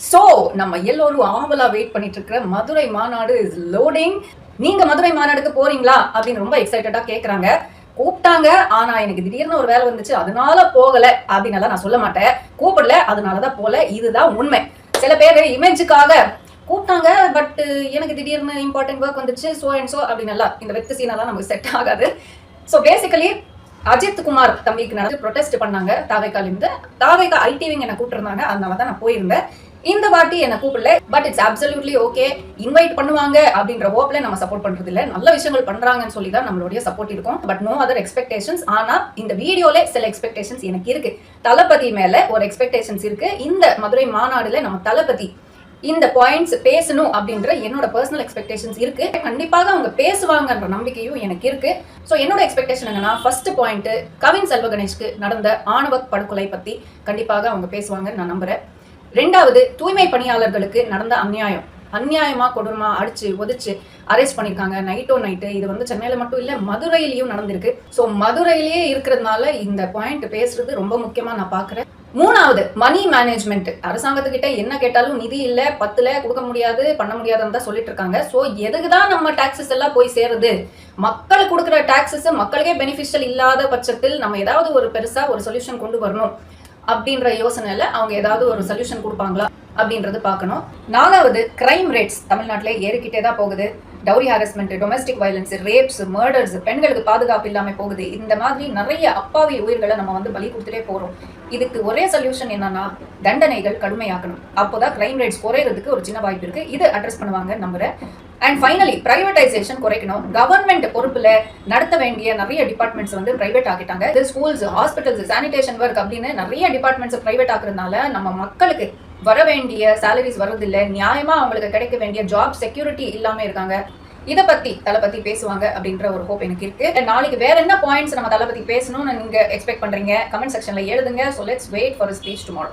So நம்ம எல்லோரும் ஆவலா வெயிட் பண்ணிட்டு இருக்கிற மதுரை மாநாடு இஸ் லோடிங் நீங்க மதுரை மாநாடுக்கு போறீங்களா அப்படின்னு ரொம்ப எக்ஸைட்டடா கேக்குறாங்க. கூப்பிட்டாங்க. ஆனா எனக்கு திடீர்னு ஒரு வேலை வந்துச்சு. அதனால போகல அப்படின்னு எல்லாம் நான் சொல்ல மாட்டேன். கூப்பிடல. அதனாலதான் போல. இதுதான் உண்மை. சில பேர் இமேஜுக்காக கூப்பிட்டாங்க. பட் எனக்கு திடீர்னு இம்பார்ட்டன்ட் ஒர்க் வந்துச்சு. சோ அண்ட் சோ அப்படின்னு எல்லாம் இந்த வெத்து சீனெல்லாம் நமக்கு செட் ஆகாது. ஸோ பேசிக்கலி அஜித் குமார் தம்பிக்கு நடந்து ப்ரொடெஸ்ட் பண்ணாங்க. தாவைக்காலிருந்து. தாவைக்கா ஐடிவிங்க என்ன கூப்பிட்டுருந்தாங்க. அதனால தான் நான் போயிருந்தேன். இந்த வாட்டி என்ன கூப்பிடல but it's absolutely okay invite பண்ணுவாங்க அப்படின்ற ஹோப்ல நம்ம சப்போர்ட் பண்றது இல்ல. நல்ல விஷயங்கள் பண்றாங்கன்னு சொல்லி தான் நம்மளுடைய சப்போர்ட் இருக்கும். பட் நோ அதர் எக்ஸ்பெக்டேஷன்ஸ் ஆனா இந்த வீடியோல சில எக்ஸ்பெக்டேஷன்ஸ் எனக்கு இருக்கு. தளபதி மேல ஒரு எக்ஸ்பெக்டேஷன்ஸ் இருக்கு. இந்த மதுரை மாநாடுல நம்ம தளபதி இந்த பாயிண்ட்ஸ் பேசணும் அப்படின்ற என்னோட பர்சனல் எக்ஸ்பெக்டேஷன்ஸ் இருக்கு. கண்டிப்பாக அவங்க பேசுவாங்கன்ற நம்பிக்கையும் எனக்கு இருக்கு. ஸோ என்னோட எக்ஸ்பெக்டேஷன் என்னன்னா ஃபர்ஸ்ட் பாயிண்ட் கவின் செல்வ கணேஷ்க்கு நடந்த ஆணவ படுகொலை பத்தி கண்டிப்பாக அவங்க பேசுவாங்கன்னு நான் நம்புறேன். ரெண்டாவது தூய்மை பணியாளர்களுக்கு நடந்த அநியாயம் அந்நியாயமா கொடூரமா அடிச்சு ஒதிச்சு அரெஸ்ட் பண்ணிருக்காங்க. நைட்டோ நைட்டு இது வந்து சென்னையில மட்டும் இல்ல மதுரையிலயும் நடந்திருக்கு. ஸோ மதுரையிலேயே இருக்கிறதுனால இந்த பாயிண்ட் பேசுறது ரொம்ப முக்கியமா நான் பாக்குறேன். மூணாவது மணி மேனேஜ்மெண்ட் அரசாங்கத்துக்கிட்ட என்ன கேட்டாலும் நிதி இல்ல பத்துல கொடுக்க முடியாது பண்ண முடியாதுன்னு தான் சொல்லிட்டு இருக்காங்க. ஸோ எதுக்கு தான் நம்ம டாக்ஸஸ் எல்லாம் போய் சேருது? மக்கள் கொடுக்குற டாக்ஸஸ் மக்களுக்கே பெனிஃபிஷியல் இல்லாத பட்சத்தில் நம்ம ஏதாவது ஒரு பெருசா ஒரு சொல்யூஷன் கொண்டு வரணும். அப்படின்ற யோசனையில அவங்க ஏதாவது ஒரு சொல்யூஷன் கொடுப்பாங்களா அப்படின்றது பார்க்கணும். நாலாவது கிரைம் ரேட்ஸ் தமிழ்நாட்டில் ஏறிக்கிட்டே தான் போகுது. Dowry harassment domestic violence rapes murders பெண்களுக்கு பாதுகாப்பு இல்லாமல் போகுது. இந்த மாதிரி நிறைய அப்பாவி உயிர்களை நம்ம வந்து பலி கொடுத்துட்டே போறோம். இதுக்கு ஒரே சொல்யூஷன் என்னன்னா தண்டனைகள் கடுமையாக்கணும். அப்போதான் கிரைம் ரேட்ஸ் குறையிறதுக்கு ஒரு சின்ன வாய்ப்பு இருக்கு. இது அட்ரஸ் பண்ணுவாங்க நம்புறேன். அண்ட் ஃபைனலி பிரைவேடைசேஷன் குறைக்கணும். கவர்மெண்ட் பொறுப்புல நடத்த வேண்டிய நிறைய டிபார்ட்மெண்ட்ஸ் வந்து பிரைவேட் ஆக்கிட்டாங்க. இது ஸ்கூல்ஸ் ஹாஸ்பிட்டல்ஸ் சானிடேஷன் ஒர்க் அப்படின்னு நிறைய டிபார்ட்மெண்ட்ஸ் பிரைவேட் ஆகுறதுனால நம்ம மக்களுக்கு வர வேண்டிய சேலரிஸ் வர்றதில்லை. நியாயமா அவங்களுக்கு கிடைக்க வேண்டிய ஜாப் செக்யூரிட்டி இல்லாம இருக்காங்க. இதை பத்தி தளபதி பேசுவாங்க அப்படின்ற ஒரு ஹோப் எனக்கு இருக்கு. நாளைக்கு வேற என்ன பாயிண்ட்ஸ் நம்ம தளபதி பேசணும்னு நீங்க எக்ஸ்பெக்ட் பண்றீங்க? கமெண்ட் செக்ஷன்ல எழுதுங்க. So let's wait for speech tomorrow